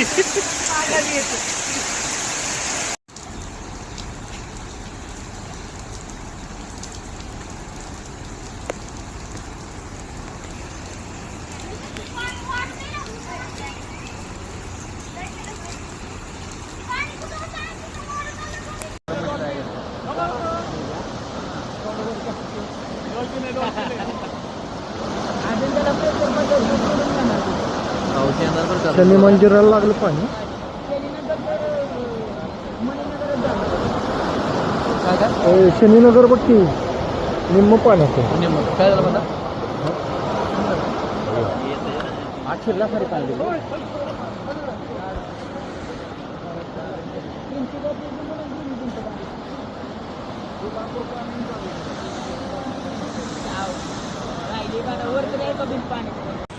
Margarida. Thank you. Shani मंदिराला लागलं पाणी. काय काय ए, शनीनगर बघ की निम्म पाण्याचं. निम्म. काय झालं म्हणता आठ शिरला सारे पाणी राहिली का वर तरी आहे का बिन पाणी?